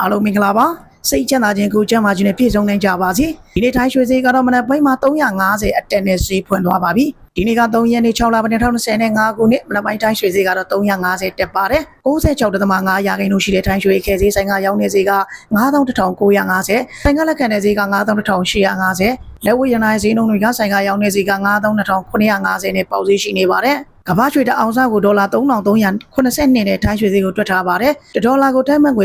အားလုံးမင်္ဂလာပါစိတ်ချမ်းသာခြင်းကိုယ်ချမ်းသာခြင်းနဲ့ပြည့်စုံနိုင်ကြပါစေဒီနေ့ထိုင်းရွှေဈေးကတော့မနက်ပိုင်းမှာ350အတက်နဲ့ဈေးဖွင့်သွားပါပြီ ဒီနေ့က3ရက်နေ့6လပိုင်း2025ခုနှစ်မနက်ပိုင်းထိုင်းရွှေဈေးကတော့350တက်ပါတယ်96.5ရာခိုင်နှုန်းရှိတဲ့ထိုင်းရွှေခဲဈေးဆိုင်ကရောင်းနေဈေးက91,950ဆိုင်ကလက်ခံတဲ့ဈေးက91,850လက်ဝယ်ရနိုင်ဈေးနှုန်းတွေကဆိုင်ကရောင်းနေဈေးက92,950နဲ့ပေါက်ဈေးရှိနေပါတယ်ကမ္ဘာရွှေတအောင်စားကိုဒေါ်လာ3382နဲ့ထိုင်းရွှေဈေးကိုတွက်ထားပါတယ်။ဒေါ်လာကိုတမ်းမှန်ငွေ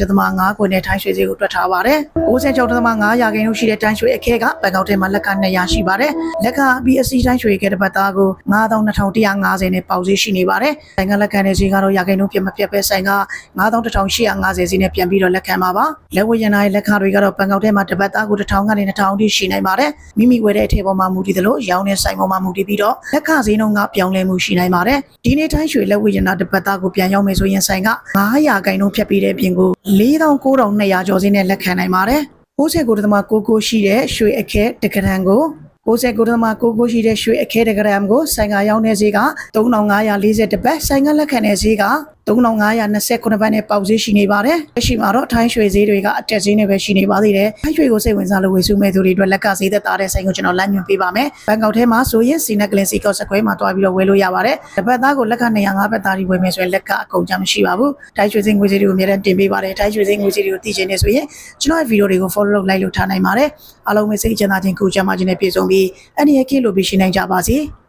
32.5ခွေနဲ့ထိုင်းရွှေဈေးကိုတွက်ထားပါတယ်။96.5ရာခိုင်နှုန်းရှိတဲ့ထိုင်းရွှေအခဲကဘန်ကောက်ထဲမှာလက်က200ရှိပါတယ်။လက်ကပြီးအစီတိုင်းရွှေခဲတစ်ပတ်သားကို9250နဲ့ပေါက်ဈေးရှိနေပါတယ်။ဆိုင်ကလက်ခံတဲ့ဈေးကတော့ရာခိုင်နှုန်းပြတ်မပြတ်ပဲဆိုင်က9850ဈေးနဲ့ပြန်ပြီးတော့လက်ခံပါပါ။လက်ဝယ်ရနိုင်လက်ခတွေကတော့ဘန်ကောက်ထဲမှာတစ်ပတ်သားကို1000ကနေ2000ထိရှိနိုင်ပါတယ်။မိမိဝယ်တဲ့အထည်ပေါ်မှာမူတည်သလိုရောင်းတဲ့ဆိုင်ပေါ်မှာမူတည်ပြီးတော့လက်ခဈေးနှုန်းကပြောင်းလဲမှုရှိနိုင်ပါတယ်။ဒီနေ့တိုင်းရွှေလက်ဝယ်ရနာတစ်ပတ်သားကိုပြန်ရောက်မယ်ဆိုရင်ဆိုင်က900ခိုင်နှုန်းဖြတ်ပြီးတဲ့ပြင်ကို4900ကျော်ဈေးနဲ့လက်ခံနိုင်ပါတယ်။69.99ရှိတဲ့ရွှေအခဲတက္ကရန်ကို 69.99ရှိတဲ့ရွှေအခဲတက္ကရန်ကိုဆိုင်ကရောင်းတဲ့ဈေးက3540ဘတ်ဆိုင်ကလက်ခံတဲ့ဈေးက3529ဘတ်နဲ့ပေါက်ဈေးရှိနေပါတယ်။လက်ရှိမှာတော့ထိုင်းရွှေဈေးတွေကအတက်ဈေးနဲ့ပဲရှိနေပါသေးတယ်။ထိုင်းရွှေကိုစိတ်ဝင်စားလို့ဝယ်စုမဲ့သူတွေအတွက်လက်ကဈေးသက်သာတဲ့ဆိုင်ကိုကျွန်တော်လမ်းညွှန်ပေးပါမယ်။ဘန်ကောက်ထဲမှာဆိုရင်စီနက်ကလင်စီကော့စကွဲမှာတွားပြီးတော့ဝယ်လို့ရပါတယ်။တစ်ပတ်သားကိုလက်က205ဘတ်သားကြီးဝယ်မယ်ဆိုရင်လက်ကအကုန်ကြမရှိပါဘူး။ထိုင်းရွှေဈေးငွေဈေးတွေကိုအများနဲ့တင်ပေးပါတယ်။ထိုင်းရွှေဈေးငွေဈေးတွေကိုသိချင်နေဆိုရင်ကျွန်တော်ရဲ့ဗီဒီယိုတွေကို follow လုပ်လိုက်လို့ထားနိုင်ပါတယ်။အားလုံးပဲစိတ်ချမ်းသာခြင်းကိုကြမ်းမာခြင်းနဲ့ပြည့်စုံပြီးအနေရကင်းလို့ပြီးရှိနိုင်ကြပါစေ။